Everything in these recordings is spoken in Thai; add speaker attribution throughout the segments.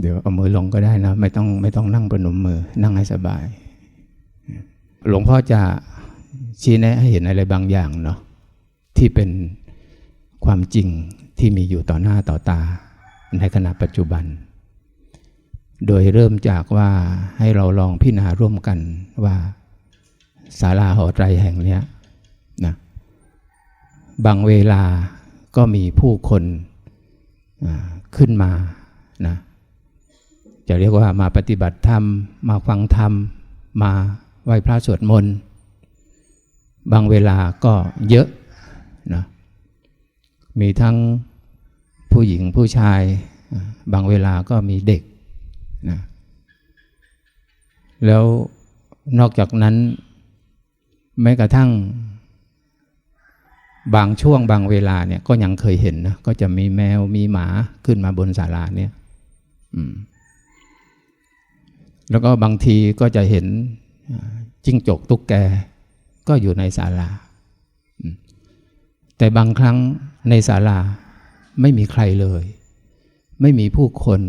Speaker 1: เดี๋ยวเอามือลงก็ได้นะ ไม่ต้องไม่ต้องนั่งประนมมือ นั่งให้สบาย หลวงพ่อจะชี้แนะให้เห็นอะไรบางอย่างเนาะที่เป็นความจริงที่มีอยู่ต่อหน้าต่อตา ในขณะปัจจุบัน โดยเริ่มจากว่าให้เราลองพิจารณาร่วมกันว่าศาลาหอไตรแห่งเนี้ยนะบางเวลาก็มีผู้คนขึ้นมานะ จะเรียกว่ามาปฏิบัติธรรม มาฟังธรรม มาไหว้พระสวดมนต์บางเวลาก็เยอะนะมีทั้งผู้หญิงผู้ชาย บางเวลาก็มีเด็กนะแล้วนอกจากนั้น แม้กระทั่ง บางช่วงบางเวลาเนี่ยก็ยังเคยเห็นนะก็จะมีแมวมีหมาขึ้นมาบนศาลาเนี่ย อืม แล้วก็บางทีก็จะเห็นจิ้งจกตุ๊กแกก็อยู่ในศาลา แต่บางครั้งในศาลาไม่มีใครเลย ไม่มีผู้คน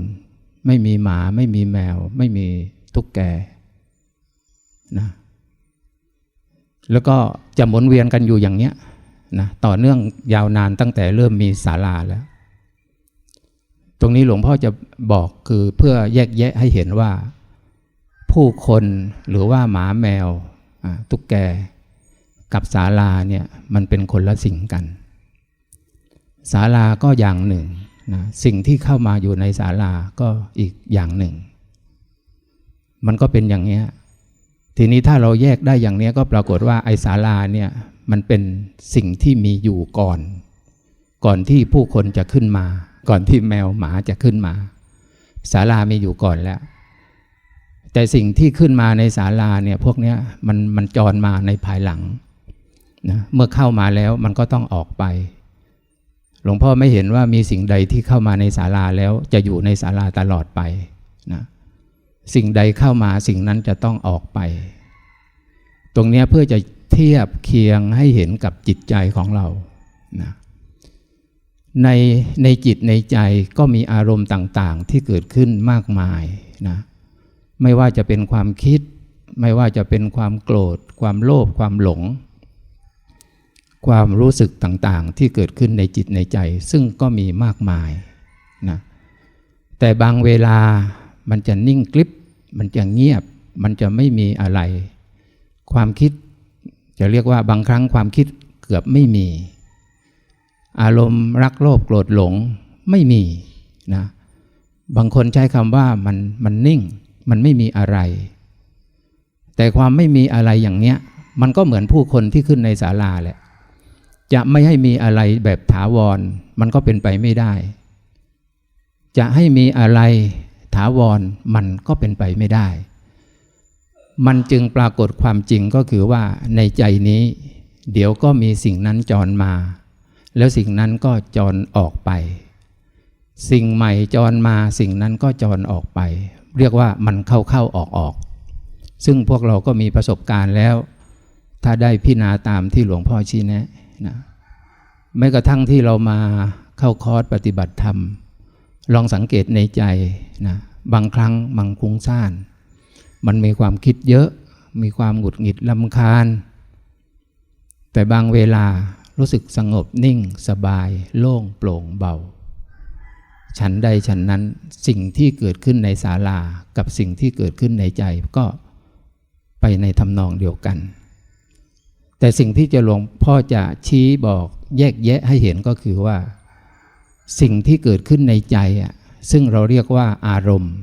Speaker 1: ไม่มีหมา ไม่มีแมว ไม่มีตุ๊กแกนะแล้วก็จะหมุนเวียนกันอยู่อย่างเนี้ยนะต่อเนื่องยาวนานตั้งแต่เริ่มมีศาลาแล้ว ตรงนี้หลวงพ่อจะบอกคือเพื่อแยกแยะให้เห็นว่า ผู้คนหรือว่าหมาแมวตุ๊กแกกับศาลาเนี่ยมันเป็นคนละสิ่งกันศาลาก็อย่างหนึ่งนะสิ่งที่เข้ามาอยู่ในศาลาก็อีกอย่างหนึ่ง มันก็เป็นอย่างเนี้ยทีนี้ถ้าเราแยกได้อย่างเนี้ยก็ปรากฏว่าไอ้ศาลาเนี่ยมันเป็นสิ่งที่มีอยู่ก่อน ก่อนที่ผู้คนจะขึ้นมา ก่อนที่แมวหมาจะขึ้นมาศาลามีอยู่ก่อนแล้ว แต่สิ่งที่ขึ้นมาในศาลาเนี่ยพวกนี้มันมันจรมาในภายหลังนะเมื่อเข้ามาแล้วมันก็ต้องออกไป หลวงพ่อไม่เห็นว่ามีสิ่งใดที่เข้ามาในศาลาแล้วจะอยู่ในศาลาตลอดไปนะสิ่งใดเข้ามาสิ่งนั้นจะต้องออกไป ตรงนี้เพื่อจะเทียบเคียงให้เห็นกับจิตใจของเรานะในในจิตในใจก็มีอารมณ์ต่าง ๆ ที่เกิดขึ้นมากมายนะ ไม่ว่าจะเป็นความคิด ไม่ว่าจะเป็นความโกรธ ความโลภความหลง ความรู้สึกต่างๆ ที่เกิดขึ้นในจิตในใจ ซึ่งก็มีมากมายนะแต่บางเวลามันจะนิ่งกลิบมันจะเงียบ มันจะไม่มีอะไร ความคิดจะเรียกว่าบางครั้งความคิดเกือบไม่มี อารมณ์รักโลภโกรธหลงไม่มีนะบางคนใช้คำว่ามันมันนิ่ง มันไม่มีอะไร แต่ความไม่มีอะไรอย่างเนี้ย มันก็เหมือนผู้คนที่ขึ้นในศาลาแหละ จะไม่ให้มีอะไรแบบถาวร มันก็เป็นไปไม่ได้ จะให้มีอะไรถาวรมันก็เป็นไปไม่ได้ มันจึงปรากฏความจริงก็คือว่าในใจนี้ เดี๋ยวก็มีสิ่งนั้นจรมา แล้วสิ่งนั้นก็จรออกไป สิ่งใหม่จรมาสิ่งนั้นก็จรออกไป เรียกว่ามันเข้าเข้าออกออก ซึ่งพวกเราก็มีประสบการณ์แล้ว ถ้าได้พิจารณาตามที่หลวงพ่อชี้แนะนะแม้กระทั่งที่เรามาเข้าคอร์สปฏิบัติธรรม ลองสังเกตในใจนะบางครั้งมังคุ้งซ่าน มันมีความคิดเยอะ มีความหงุดหงิดลำคาญ แต่บางเวลารู้สึกสงบนิ่งสบาย โล่งโปร่งเบา ฉันใดฉันนั้นสิ่งที่เกิดขึ้นในศาลากับสิ่งที่เกิดขึ้นในใจก็ไปในทำนองเดียวกัน แต่สิ่งที่จะหลวงพ่อจะชี้บอกแยกแยะให้เห็นก็คือว่า สิ่งที่เกิดขึ้นในใจอะซึ่งเราเรียกว่าอารมณ์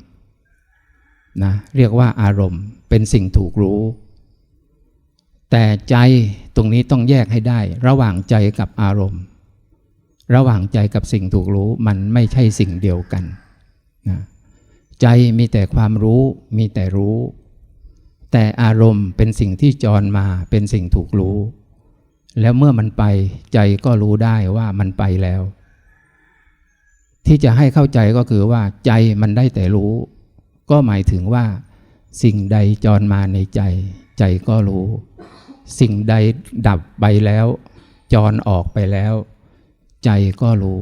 Speaker 1: นะเรียกว่าอารมณ์เป็นสิ่งถูกรู้ แต่ใจตรงนี้ต้องแยกให้ได้ ระหว่างใจกับอารมณ์ ระหว่างใจกับสิ่งถูกรู้มันไม่ใช่สิ่งเดียวกันนะใจมีแต่ความรู้มีแต่รู้ แต่อารมณ์เป็นสิ่งที่จรมาเป็นสิ่งถูกรู้ แล้วเมื่อมันไปใจก็รู้ได้ว่ามันไปแล้ว ที่จะให้เข้าใจก็คือว่าใจมันได้แต่รู้ ก็หมายถึงว่า สิ่งใดจรมาในใจ ใจก็รู้ สิ่งใดดับไปแล้ว จรออกไปแล้ว ใจก็รู้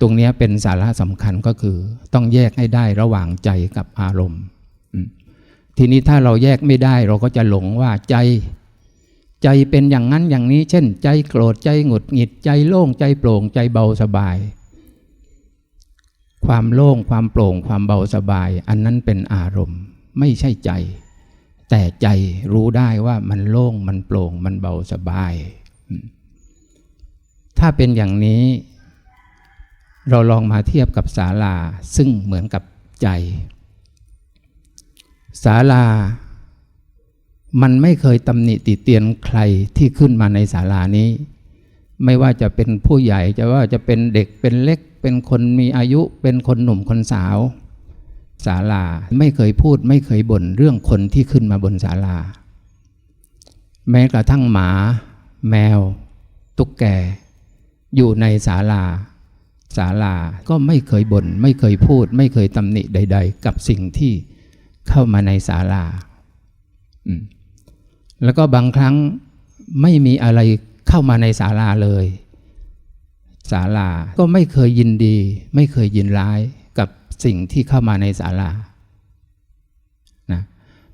Speaker 1: ตรงนี้เป็นสาระสำคัญก็คือ ต้องแยกให้ได้ระหว่างใจกับอารมณ์ ทีนี้ถ้าเราแยกไม่ได้เราก็จะหลงว่าใจ ใจเป็นอย่างนั้นอย่างนี้ เช่น ใจโกรธใจหงุดหงิดใจโล่งใจโปร่งใจเบาสบาย ความโล่งความโปร่งความเบาสบาย อันนั้นเป็นอารมณ์ไม่ใช่ใจ แต่ใจรู้ได้ว่ามันโล่งมันโปร่งมันเบาสบาย ถ้าเป็นอย่างนี้ เราลองมาเทียบกับศาลาซึ่งเหมือนกับใจศาลา มันไม่เคยตำหนิติเตียนใครที่ขึ้นมาในศาลานี้ ไม่ว่าจะเป็นผู้ใหญ่จะว่าจะเป็นเด็กเป็นเล็ก เป็นคนมีอายุ เป็นคนหนุ่มคนสาวศาลาไม่เคยพูดไม่เคยบ่นเรื่องคนที่ขึ้นมาบนศาลา แม้กระทั่งหมา แมว ตุ๊กแก อยู่ในศาลาศาลาก็ไม่เคยบน่นไม่เคยพูด ไม่เคยตำหนิใด ๆ กับสิ่งที่เข้ามาในศาลา แล้วก็บางครั้งไม่มีอะไรเข้ามาในศาลาเลยศาลาก็ไม่เคยยินดี ไม่เคยยินร้ายกับสิ่งที่เข้ามาในศาลานะ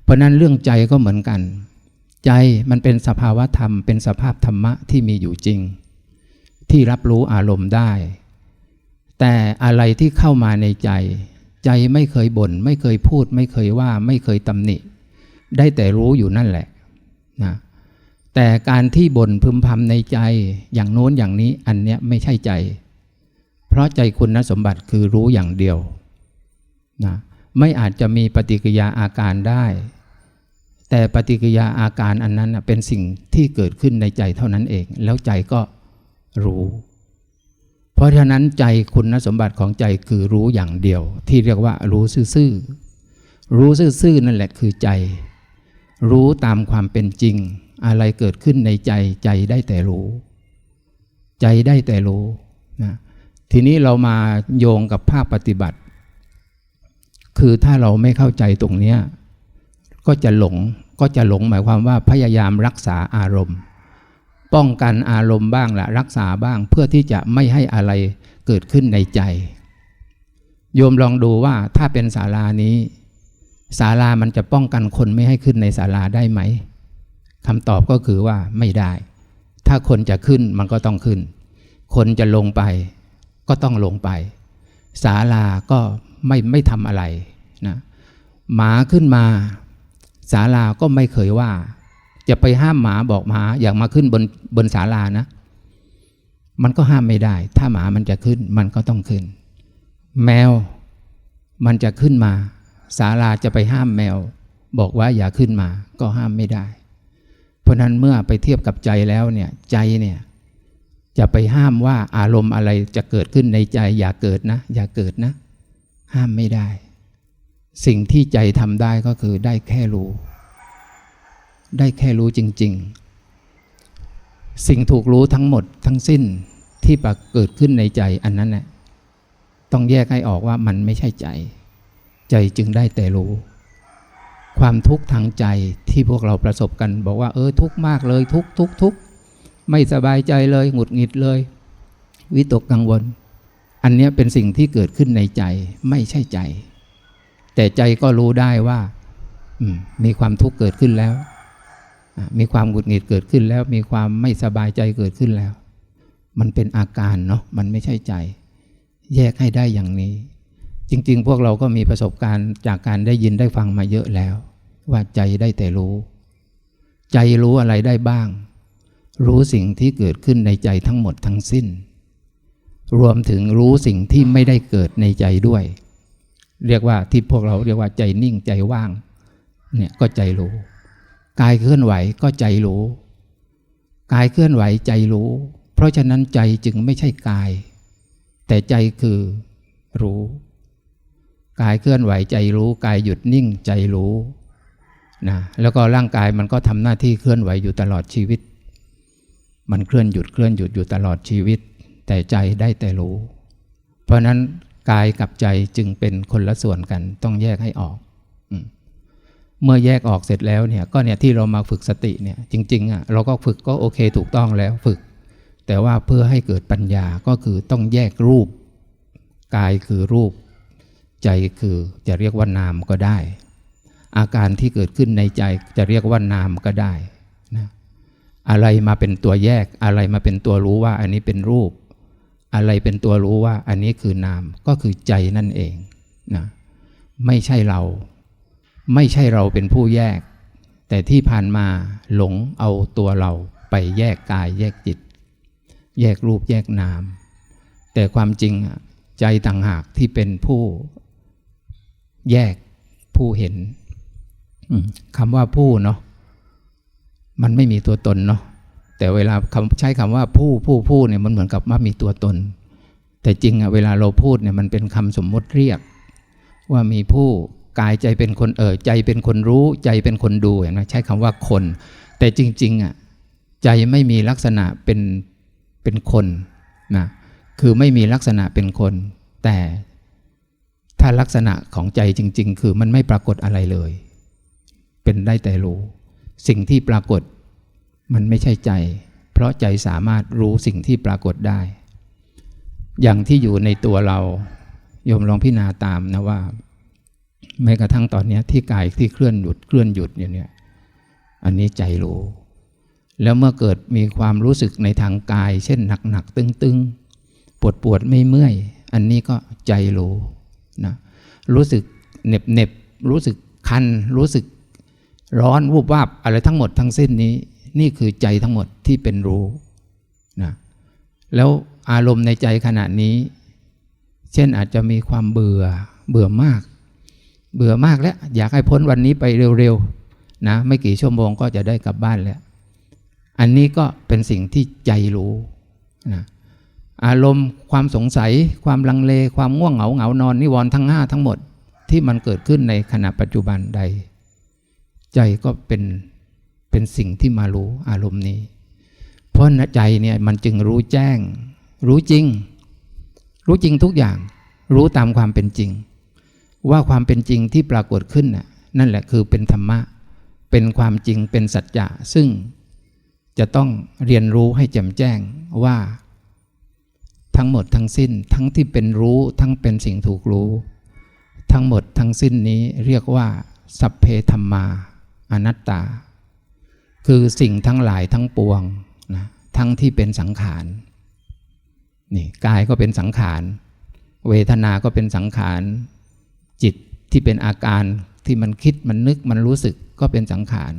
Speaker 1: เพราะนั้นเรื่องใจก็เหมือนกัน ใจมันเป็นสภาวะธรรม เป็นสภาพธรรมะที่มีอยู่จริง ที่รับรู้อารมณ์ได้ แต่อะไรที่เข้ามาในใจ ใจไม่เคยบน่นไม่เคยพูด ไม่เคยว่าไม่เคยตำหนิ ได้แต่รู้อยู่นั่นแหละนะแต่การที่บ่นพึมพำในใจอย่างโน้นอย่างนี้อันเนี้ยไม่ใช่ใจ เพราะใจคุณสมบัติคือรู้อย่างเดียวนะไม่อาจจะมีปฏิกิยาอาการได้ แต่ปฏิกิยาอาการอันนั้นเป็นสิ่งที่เกิดขึ้นในใจเท่านั้นเอง แล้วใจก็ รู้ เพราะฉะนั้นใจคุณสมบัติของใจคือรู้อย่างเดียว ที่เรียกว่ารู้ซื่อๆรู้ซื่อๆนั่นแหละคือใจ รู้ตามความเป็นจริง อะไรเกิดขึ้นในใจใจได้แต่รู้ ใจได้แต่รู้นะทีนี้เรามาโยงกับภาคปฏิบัติ คือถ้าเราไม่เข้าใจตรงเนี้ยก็จะหลงก็จะหลงหมายความว่าพยายามรักษาอารมณ์ ป้องกันอารมณ์บ้างละรักษาบ้างเพื่อที่จะไม่ให้อะไรเกิดขึ้นในใจ โยมลองดูว่าถ้าเป็นศาลานี้ศาลามันจะป้องกันคนไม่ให้ขึ้นในศาลาได้ไหมคำตอบก็คือว่าไม่ได้ ถ้าคนจะขึ้นมันก็ต้องขึ้น คนจะลงไปก็ต้องลงไปศาลาก็ไม่ไม่ทำอะไรนะหมาขึ้นมาศาลาก็ไม่เคยว่า จะไปห้ามหมาบอกหมาอยากมาขึ้นบนบนศาลานะ มันก็ห้ามไม่ได้ ถ้าหมามันจะขึ้นมันก็ต้องขึ้น แมวมันจะขึ้นมาศาลาจะไปห้ามแมว บอกว่าอย่าขึ้นมา ก็ห้ามไม่ได้ เพราะนั้นเมื่อไปเทียบกับใจแล้วเนี่ยใจเนี่ยจะไปห้ามว่าอารมณ์อะไรจะเกิดขึ้นในใจ อย่าเกิดนะ อย่าเกิดนะ ห้ามไม่ได้ สิ่งที่ใจทำได้ก็คือได้แค่รู้ ได้แค่รู้จริง ๆ สิ่งถูกรู้ทั้งหมดทั้งสิ้นที่ปรากเกิดขึ้นในใจอันนั้นน่ะต้องแยกให้ออกว่ามันไม่ใช่ใจ ใจจึงได้แต่รู้ ความทุกข์ทางใจที่พวกเราประสบกัน บอกว่าเออทุกข์มากเลย ทุกทุกทุกไม่สบายใจเลยหงุดหงิดเลย วิตกกังวล อันนี้เป็นสิ่งที่เกิดขึ้นในใจไม่ใช่ใจ แต่ใจก็รู้ได้ว่ามมีความทุกข์เกิดขึ้นแล้ว มีความหงุดหงิดเกิดขึ้นแล้ว มีความไม่สบายใจเกิดขึ้นแล้ว มันเป็นอาการเนาะมันไม่ใช่ใจ แยกให้ได้อย่างนี้ จริง ๆ พวกเราก็มีประสบการณ์จากการได้ยินได้ฟังมาเยอะแล้ว ว่าใจได้แต่รู้ ใจรู้อะไรได้บ้าง รู้สิ่งที่เกิดขึ้นในใจทั้งหมดทั้งสิ้น รวมถึงรู้สิ่งที่ไม่ได้เกิดในใจด้วย เรียกว่าที่พวกเราเรียกว่าใจนิ่งใจว่างเนี่ยก็ใจรู้ กายเคลื่อนไหวก็ใจรู้ กายเคลื่อนไหวใจรู้ เพราะฉะนั้นใจจึงไม่ใช่กาย แต่ใจคือรู้ กายเคลื่อนไหวใจรู้ กายหยุดนิ่งใจรู้นะแล้วก็ร่างกายมันก็ทำหน้าที่เคลื่อนไหวอยู่ตลอดชีวิต มันเคลื่อนหยุดเคลื่อนหยุดอยู่ตลอดชีวิต แต่ใจได้แต่รู้ เพราะนั้นกายกับใจจึงเป็นคนละส่วนกันต้องแยกให้ออก เมื่อแยกออกเสร็จแล้วเนี่ยก็เนี่ยที่เรามาฝึกสติเนี่ยจริงๆอะเราก็ฝึกก็โอเคถูกต้องแล้วฝึก แต่ว่าเพื่อให้เกิดปัญญาก็คือต้องแยกรูป กายคือรูป ใจคือจะเรียกว่านามก็ได้ อาการที่เกิดขึ้นในใจจะเรียกว่านามก็ได้นะอะไรมาเป็นตัวแยกอะไรมาเป็นตัวรู้ว่าอันนี้เป็นรูป อะไรเป็นตัวรู้ว่าอันนี้คือนามก็คือใจนั่นเองนะไม่ใช่เรา ไม่ใช่เราเป็นผู้แยก แต่ที่ผ่านมาหลงเอาตัวเราไปแยกกายแยกจิต แยกรูปแยกนาม แต่ความจริงใจต่างหากที่เป็นผู้แยกผู้เห็นคำว่าผู้เนาะมันไม่มีตัวตนเนาะแต่เวลาใช้คำว่าผู้ผู้ผู้เนี่ยมันเหมือนกับว่ามีตัวตน แต่จริงอะเวลาเราพูดเนี่ยมันเป็นคำสมมติเรียก ว่ามีผู้ กายใจเป็นคนเออใจเป็นคนรู้ใจเป็นคนดูเห็นไหมใช้คำว่าคน แต่จริงๆอะใจไม่มีลักษณะเป็นเป็นคนนะคือไม่มีลักษณะเป็นคน แต่ถ้าลักษณะของใจจริง ๆ คือมันไม่ปรากฏอะไรเลย เป็นได้แต่รู้ สิ่งที่ปรากฏมันไม่ใช่ใจ เพราะใจสามารถรู้สิ่งที่ปรากฏได้ อย่างที่อยู่ในตัวเราโยมลองพิจารณาตามนะว่า แม้กระทั่งตอนนี้ที่กายที่เคลื่อนหยุดเคลื่อนหยุดอยู่เนี่ยอันนี้ใจรู้ แล้วเมื่อเกิดมีความรู้สึกในทางกาย เช่นหนักๆตึงๆปวดปวดไม่เมื่อย อันนี้ก็ใจรู้นะรู้สึกเหน็บเหน็บรู้สึกคัน รู้สึกร้อนวูบวาบอะไรทั้งหมดทั้งสิ้นนี้ นี่คือใจทั้งหมดที่เป็นรู้นะแล้วอารมณ์ในใจขณะนี้ เช่นอาจจะมีความเบื่อเบื่อมาก เบื่อมากแล้ว อยากให้พ้นวันนี้ไปเร็วๆนะไม่กี่ชั่วโมงก็จะได้กลับบ้านแล้ว อันนี้ก็เป็นสิ่งที่ใจรู้นะอารมณ์ความสงสัย ความลังเล ความง่วงเหงาเหงานอนนิวรณ์ทั้งห้าทั้งหมดที่มันเกิดขึ้นในขณะปัจจุบันใด ใจก็เป็นเป็นสิ่งที่มารู้อารมณ์นี้ เพราะใจเนี่ยมันจึงรู้แจ้ง รู้จริง รู้จริงทุกอย่าง รู้ตามความเป็นจริง ว่าความเป็นจริงที่ปรากฏขึ้นนั่นแหละคือเป็นธรรมะ เป็นความจริงเป็นสัจจะซึ่งจะต้องเรียนรู้ให้แจ่มแจ้งว่า ทั้งหมดทั้งสิ้นทั้งที่เป็นรู้ทั้งเป็นสิ่งถูกรู้ ทั้งหมดทั้งสิ้นนี้เรียกว่า สัพเพธรรมา อนัตตา คือสิ่งทั้งหลายทั้งปวงนะทั้งที่เป็นสังขารนี่กายก็เป็นสังขาร เวทนาก็เป็นสังขาร จิตที่เป็นอาการที่มันคิดมันนึกมันรู้สึกก็เป็นสังขาร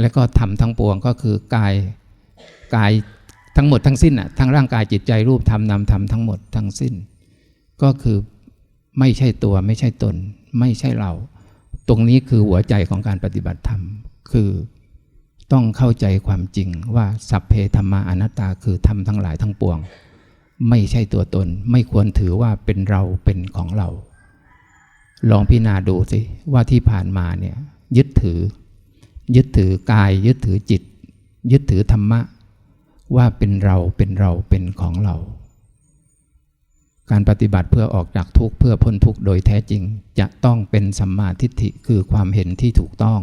Speaker 1: แล้วก็ทำทั้งปวงก็คือกายกายทั้งหมดทั้งสิ้นอะทั้งร่างกายจิตใจรูปธรรมนามธรรมทั้งหมดทั้งสิ้น ก็คือไม่ใช่ตัวไม่ใช่ตน ไม่ใช่เรา ตรงนี้คือหัวใจของการปฏิบัติธรรม คือต้องเข้าใจความจริงว่าสัพเพธรรมาอนัตตาคือธรรมทั้งหลายทั้งปวง ไม่ใช่ตัวตน ไม่ควรถือว่าเป็นเราเป็นของเรา ลองพิจารณาดูสิว่าที่ผ่านมาเนี่ยยึดถือ ยึดถือกาย ยึดถือจิต ยึดถือธรรมะ ว่าเป็นเราเป็นเราเป็นของเรา การปฏิบัติเพื่อออกจากทุกข์เพื่อพ้นทุกข์โดยแท้จริง จะต้องเป็นสัมมาทิฏฐิคือความเห็นที่ถูกต้อง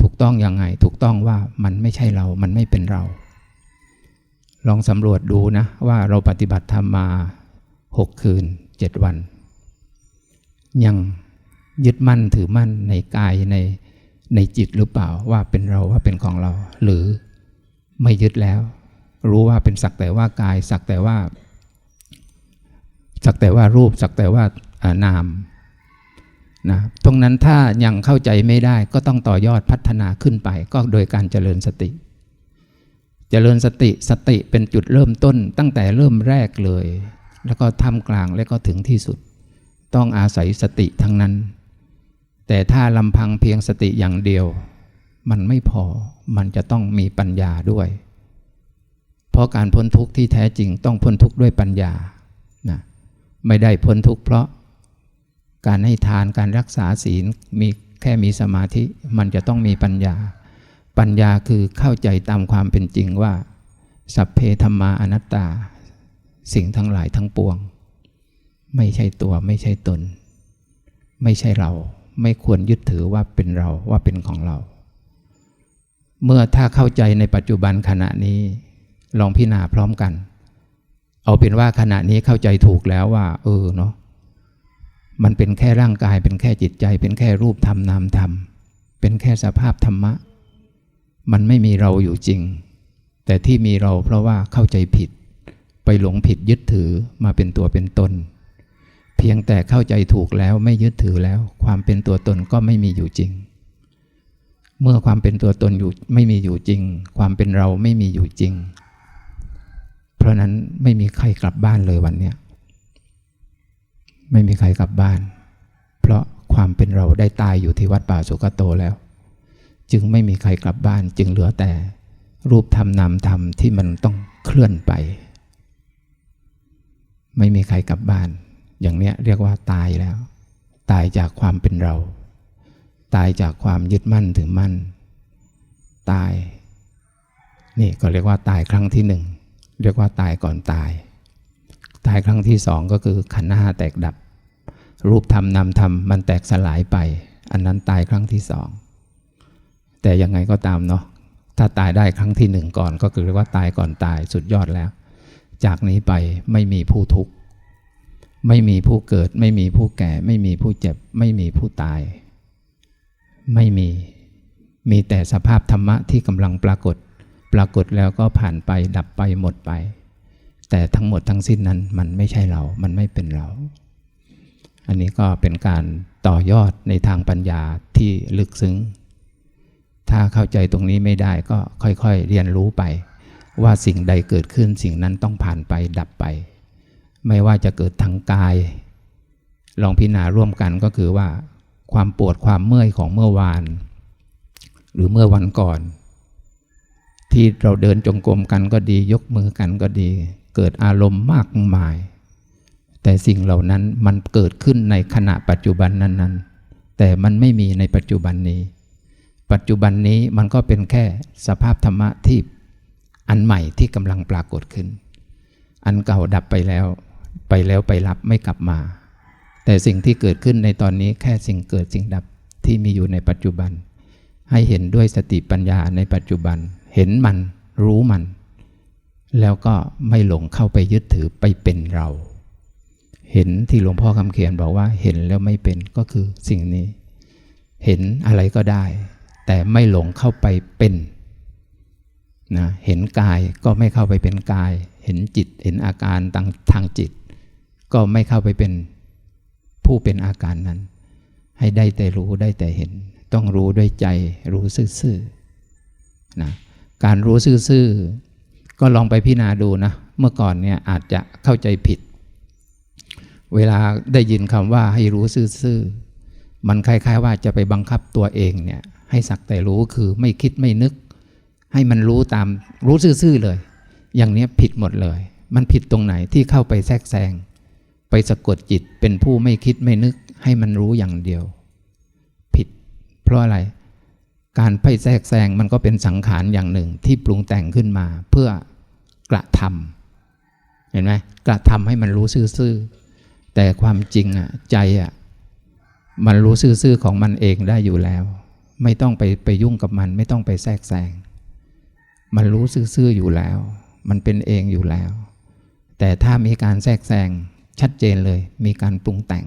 Speaker 1: ถูกต้องยังไงถูกต้องว่ามันไม่ใช่เรา มันไม่เป็นเรา ลองสำรวจดูนะว่าเราปฏิบัติธรรมมาหกคืนเจ็ดวัน ยังยึดมั่นถือมั่นในกายในในจิตหรือเปล่าว่าเป็นเราว่าเป็นของเรา หรือไม่ยึดแล้ว รู้ว่าเป็นสักแต่ว่ากาย สักแต่ว่า สักแต่ว่ารูป สักแต่ว่านามนะตรงนั้นถ้ายังเข้าใจไม่ได้ก็ต้องต่อยอดพัฒนาขึ้นไป ก็โดยการเจริญสติ เจริญสติสติเป็นจุดเริ่มต้นตั้งแต่เริ่มแรกเลย แล้วก็ทำกลางแล้วก็ถึงที่สุด ต้องอาศัยสติทั้งนั้น แต่ถ้าลำพังเพียงสติอย่างเดียว มันไม่พอมันจะต้องมีปัญญาด้วย เพราะการพ้นทุกข์ที่แท้จริงต้องพ้นทุกข์ด้วยปัญญานะไม่ได้พ้นทุกข์เพราะการให้ทานการรักษาศีลมีแค่มีสมาธิมันจะต้องมีปัญญา ปัญญาคือเข้าใจตามความเป็นจริงว่า สัพเพธรรมาอนัตตา สิ่งทั้งหลายทั้งปวง ไม่ใช่ตัวไม่ใช่ตน ไม่ใช่เรา ไม่ควรยึดถือว่าเป็นเราว่าเป็นของเรา เมื่อถ้าเข้าใจในปัจจุบันขณะนี้ ลองพิจารณาพร้อมกัน เอาเป็นว่าขณะนี้เข้าใจถูกแล้วว่า เออเนาะมันเป็นแค่ร่างกาย เป็นแค่จิตใจ เป็นแค่รูปธรรมนามธรรม เป็นแค่สภาพธรรมะ มันไม่มีเราอยู่จริง แต่ที่มีเราเพราะว่าเข้าใจผิด ไปหลงผิดยึดถือมาเป็นตัวเป็นตน เพียงแต่เข้าใจถูกแล้วไม่ยึดถือแล้ว ความเป็นตัวตนก็ไม่มีอยู่จริง เมื่อความเป็นตัวตนอยู่ไม่มีอยู่จริง ความเป็นเราไม่มีอยู่จริง เพราะนั้นไม่มีใครกลับบ้านเลยวันเนี้ยไม่มีใครกลับบ้าน เพราะความเป็นเราได้ตายอยู่ที่วัดป่าสุกโตแล้ว จึงไม่มีใครกลับบ้าน จึงเหลือแต่ รูปธรรมนามธรรมที่มันต้องเคลื่อนไป ไม่มีใครกลับบ้าน อย่างเนี้ยเรียกว่าตายแล้ว ตายจากความเป็นเรา ตายจากความยึดมั่นถือมั่น ตาย นี่ก็เรียกว่าตายครั้งที่หนึ่งเรียกว่าตายก่อนตาย ตายครั้งที่สองก็คือขันธ์ห้าแตกดับ รูปธรรมนามธรรมมันแตกสลายไป อันนั้นตายครั้งที่สองแต่ยังไงก็ตามเนาะถ้าตายได้ครั้งที่หนึ่งก่อนก็คือเรียกว่าตายก่อนตายสุดยอดแล้ว จากนี้ไปไม่มีผู้ทุกข์ ไม่มีผู้เกิด ไม่มีผู้แก่ ไม่มีผู้เจ็บ ไม่มีผู้ตาย ไม่มี มีแต่สภาพธรรมะที่กำลังปรากฏ ปรากฏแล้วก็ผ่านไปดับไปหมดไป แต่ทั้งหมดทั้งสิ้นนั้นมันไม่ใช่เรา มันไม่เป็นเรา อันนี้ก็เป็นการต่อยอดในทางปัญญาที่ลึกซึ้ง ถ้าเข้าใจตรงนี้ไม่ได้ก็ค่อยๆเรียนรู้ไป ว่าสิ่งใดเกิดขึ้นสิ่งนั้นต้องผ่านไปดับไป ไม่ว่าจะเกิดทางกาย ลองพิจารณาร่วมกันก็คือว่า ความปวดความเมื่อยของเมื่อวาน หรือเมื่อวันก่อน ที่เราเดินจงกรมกันก็ดี ยกมือกันก็ดี เกิดอารมณ์มากมาย แต่สิ่งเหล่านั้นมันเกิดขึ้นในขณะปัจจุบันนั้น ๆ แต่มันไม่มีในปัจจุบันนี้ ปัจจุบันนี้มันก็เป็นแค่สภาพธรรมะที่อันใหม่ที่กำลังปรากฏขึ้น อันเก่าดับไปแล้ว ไปแล้วไปรับไม่กลับมา แต่สิ่งที่เกิดขึ้นในตอนนี้แค่สิ่งเกิดสิ่งดับที่มีอยู่ในปัจจุบัน ให้เห็นด้วยสติปัญญาในปัจจุบัน เห็นมันรู้มัน แล้วก็ไม่หลงเข้าไปยึดถือไปเป็นเรา เห็นที่หลวงพ่อคำเขียนบอกว่าเห็นแล้วไม่เป็นก็คือสิ่งนี้ เห็นอะไรก็ได้ แต่ไม่หลงเข้าไปเป็นนะเห็นกายก็ไม่เข้าไปเป็นกาย เห็นจิตเห็นอาการทางทางจิต ก็ไม่เข้าไปเป็นผู้เป็นอาการนั้น ให้ได้แต่รู้ได้แต่เห็น ต้องรู้ด้วยใจรู้ซื่อๆนะการรู้ซื่อๆก็ลองไปพิจารณาดูนะ เมื่อก่อนเนี่ยอาจจะเข้าใจผิด เวลาได้ยินคำว่าให้รู้ซื่อๆมันคล้ายๆว่าจะไปบังคับตัวเองเนี่ยให้สักแต่รู้คือไม่คิดไม่นึก ให้มันรู้ตามรู้ซื่อๆเลย อย่างนี้ผิดหมดเลย มันผิดตรงไหนที่เข้าไปแทรกแซง ไปสะกดจิตเป็นผู้ไม่คิดไม่นึกให้มันรู้อย่างเดียว ผิด เพราะอะไร การไปแทรกแซงมันก็เป็นสังขารอย่างหนึ่งที่ปรุงแต่งขึ้นมา เพื่อกระทำเห็นไหมกระทำให้มันรู้ซื่อๆแต่ความจริงอะใจอะมันรู้ซื่อๆของมันเองได้อยู่แล้ว ไม่ต้องไปไปยุ่งกับมัน ไม่ต้องไปแทรกแซงมันรู้ซื่อๆอยู่แล้ว มันเป็นเองอยู่แล้ว แต่ถ้ามีการแทรกแซง ชัดเจนเลย มีการปรุงแต่ง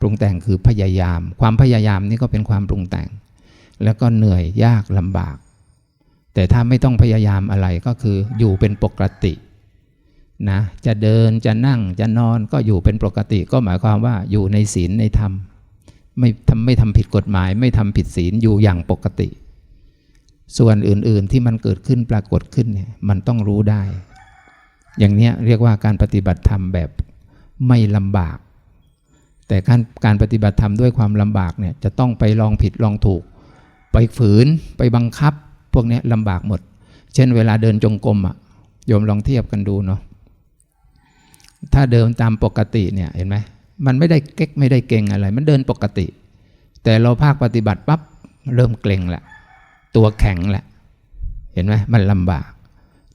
Speaker 1: ปรุงแต่งคือพยายาม ความพยายามนี่ก็เป็นความปรุงแต่ง แล้วก็เหนื่อยยากลำบาก แต่ถ้าไม่ต้องพยายามอะไรก็คืออยู่เป็นปกตินะจะเดินจะนั่งจะนอนก็อยู่เป็นปกติ ก็หมายความว่าอยู่ในศีลในธรรมไม่ทำไม่ทำผิดกฎหมาย ไม่ทำผิดศีลอยู่อย่างปกติ ส่วนอื่นๆที่มันเกิดขึ้นปรากฏขึ้นเนี่ยมันต้องรู้ได้ อย่างนี้เรียกว่าการปฏิบัติธรรมแบบไม่ลำบาก แต่การการปฏิบัติธรรมด้วยความลำบากเนี่ยจะต้องไปลองผิดลองถูก ไปฝืนไปบังคับ พวกนี้ลำบากหมด เช่นเวลาเดินจงกรมอะโยมลองเทียบกันดูเนาะถ้าเดินตามปกติเนี่ยเห็นไหมมันไม่ได้เก๊กไม่ได้เก่งอะไร มันเดินปกติ แต่เราภาคปฏิบัติปั๊บเริ่มเกร็งแหละตัวแข็งแหละเห็นไหมมันลำบาก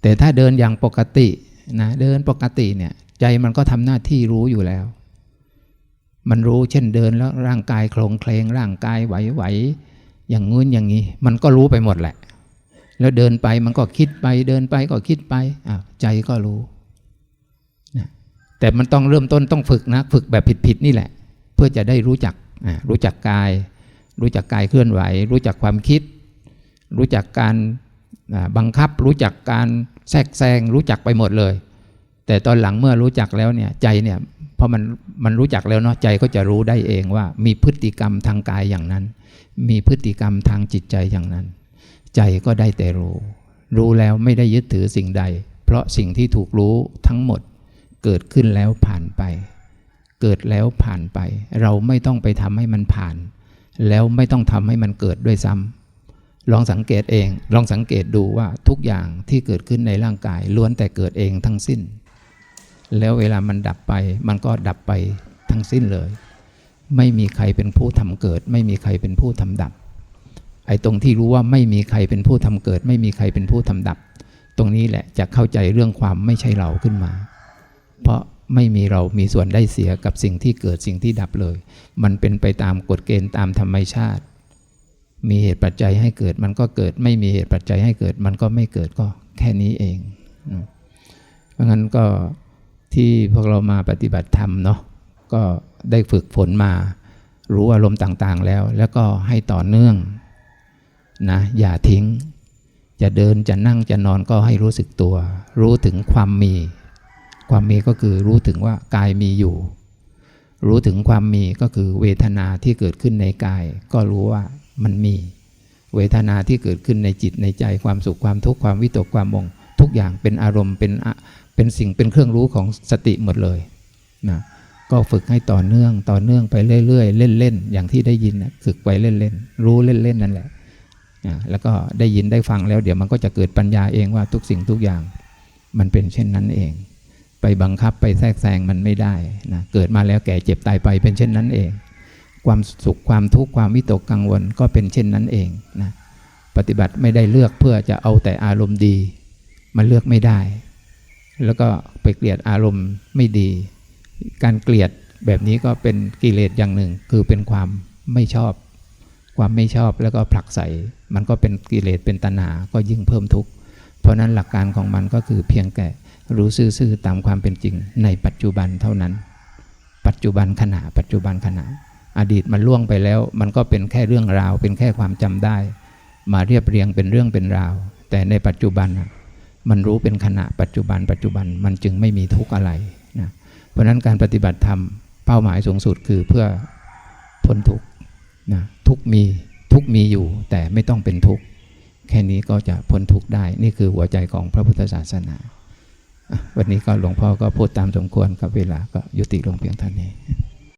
Speaker 1: แต่ถ้าเดินอย่างปกติ นะเดินปกติเนี่ยใจมันก็ทำหน้าที่รู้อยู่แล้ว มันรู้เช่นเดินแล้วร่างกายโครงเคลงร่างกายไหวๆอย่างงู้นอย่างนี้ มันก็รู้ไปหมดแหละ แล้วเดินไปมันก็คิดไป เดินไปก็คิดไปอ่ใจก็รู้แต่มันต้องเริ่มต้นต้องฝึกนะ ฝึกแบบผิดๆนี่แหละ เพื่อจะได้รู้จักรู้จักกาย รู้จักกายเคลื่อนไหว รู้จักความคิด รู้จักการ บังคับรู้จักการแทรกแซงรู้จักไปหมดเลย แต่ตอนหลังเมื่อรู้จักแล้วเนี่ยใจเนี่ยพอมันมันรู้จักแล้วเนาะใจก็จะรู้ได้เองว่า มีพฤติกรรมทางกายอย่างนั้น มีพฤติกรรมทางจิตใจอย่างนั้น ใจก็ได้แต่รู้ รู้แล้วไม่ได้ยึดถือสิ่งใด เพราะสิ่งที่ถูกรู้ทั้งหมดเกิดขึ้นแล้วผ่านไป เกิดแล้วผ่านไป เราไม่ต้องไปทำให้มันผ่าน แล้วไม่ต้องทำให้มันเกิดด้วยซ้ำ ลองสังเกตเอง ลองสังเกตดูว่าทุกอย่างที่เกิดขึ้นในร่างกายล้วนแต่เกิดเองทั้งสิ้น แล้วเวลามันดับไป มันก็ดับไปทั้งสิ้นเลย ไม่มีใครเป็นผู้ทำเกิด ไม่มีใครเป็นผู้ทำดับ ไอ้ตรงที่รู้ว่าไม่มีใครเป็นผู้ทำเกิด ไม่มีใครเป็นผู้ทำดับ ตรงนี้แหละจะเข้าใจเรื่องความไม่ใช่เราขึ้นมา เพราะไม่มีเรามีส่วนได้เสียกับสิ่งที่เกิดสิ่งที่ดับเลย มันเป็นไปตามกฎเกณฑ์ตามธรรมชาติ มีเหตุปัจจัยให้เกิดมันก็เกิด ไม่มีเหตุปัจจัยให้เกิด มันก็ไม่เกิดก็แค่นี้เองเพราะงั้นก็ที่พวกเรามาปฏิบัติธรรมเนาะก็ได้ฝึกฝนมา รู้อารมณ์ต่างๆแล้ว แล้วก็ให้ต่อเนื่องนะอย่าทิ้ง จะเดินจะนั่งจะนอนก็ให้รู้สึกตัว รู้ถึงความมี ความมีก็คือรู้ถึงว่ากายมีอยู่ รู้ถึงความมีก็คือเวทนาที่เกิดขึ้นในกาย ก็รู้ว่า มันมี เวทนาที่เกิดขึ้นในจิตในใจความสุขความทุกข์ความวิตกความมง ทุกอย่างเป็นอารมณ์เป็นเป็นสิ่งเป็นเครื่องรู้ของสติหมดเลยนะก็ฝึกให้ต่อเนื่องต่อเนื่องไปเรื่อยๆ เล่นๆ อย่างที่ได้ยินฝึกไปเล่นๆ รู้เล่นๆ นั่นแหละแล้วก็ได้ยินได้ฟังแล้วเดี๋ยวมันก็จะเกิดปัญญาเองว่าทุกสิ่งทุกอย่าง มันเป็นเช่นนั้นเอง ไปบังคับไปแทรกแซงมันไม่ได้นะเกิดมาแล้วแก่เจ็บตายไปเป็นเช่นนั้นเอง ความสุขความทุกข์ความวิตกกังวลก็เป็นเช่นนั้นเองนะปฏิบัติไม่ได้เลือกเพื่อจะเอาแต่อารมณ์ดี มันเลือกไม่ได้ แล้วก็ไปเกลียดอารมณ์ไม่ดี การเกลียดแบบนี้ก็เป็นกิเลสอย่างหนึ่ง คือเป็นความไม่ชอบ ความไม่ชอบแล้วก็ผลักใส่มันก็เป็นกิเลสเป็นตัณหาก็ยิ่งเพิ่มทุกข์เพราะนั้นหลักการของมันก็คือเพียงแค่รู้ซื่อๆตามความเป็นจริงในปัจจุบันเท่านั้น ปัจจุบันขณะปัจจุบันขณะ อดีตมันล่วงไปแล้ว มันก็เป็นแค่เรื่องราว เป็นแค่ความจำได้ มาเรียบเรียงเป็นเรื่องเป็นราว แต่ในปัจจุบันมันรู้เป็นขณะปัจจุบัน ปัจจุบันมันจึงไม่มีทุกข์อะไรนะเพราะฉะนั้นการปฏิบัติธรรมเป้าหมายสูงสุดคือเพื่อพ้นทุกข์นะทุกมีทุกมีอยู่แต่ไม่ต้องเป็นทุกข์แค่นี้ก็จะพ้นทุกข์ได้ นี่คือหัวใจของพระพุทธศาสนา วันนี้ก็หลวงพ่อก็พูดตามสมควรกับเวลาก็ยุติลงเพียงเท่านี้